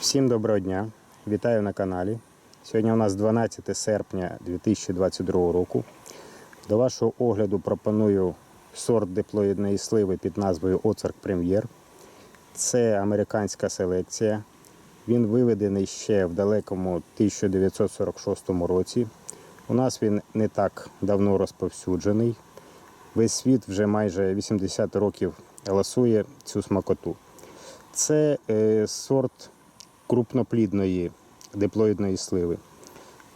Всім доброго дня! Вітаю на каналі. Сьогодні у нас 12 серпня 2022 року. До вашого огляду пропоную сорт диплоїдної сливи під назвою Оцарк Прем'єр. Це американська селекція. Він виведений ще в далекому 1946 році. У нас він не так давно розповсюджений. Весь світ вже майже 80 років ласує цю смакоту. Це е, сорт крупноплідної диплоїдної сливи.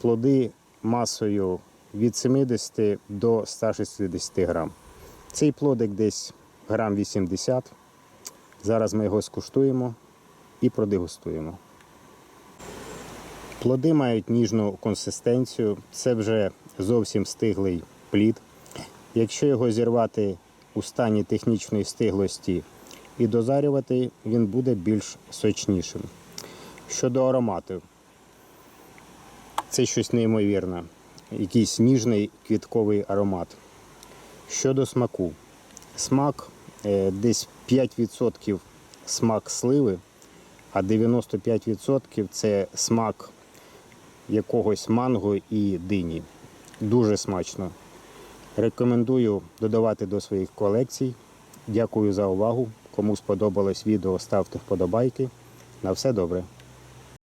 Плоди масою від 70 до 160 грам. Цей плодик десь грам 80. Зараз ми його скуштуємо і продегустуємо. Плоди мають ніжну консистенцію, це вже зовсім стиглий плід. Якщо його зірвати у стані технічної стиглості і дозарювати, він буде більш сочнішим. Щодо аромату, це щось неймовірне, якийсь ніжний квітковий аромат. Щодо смаку, смак е, десь 5% смак сливи, а 95% це смак якогось манго і дині. Дуже смачно. Рекомендую додавати до своїх колекцій. Дякую за увагу. Кому сподобалось відео, ставте вподобайки. На все добре.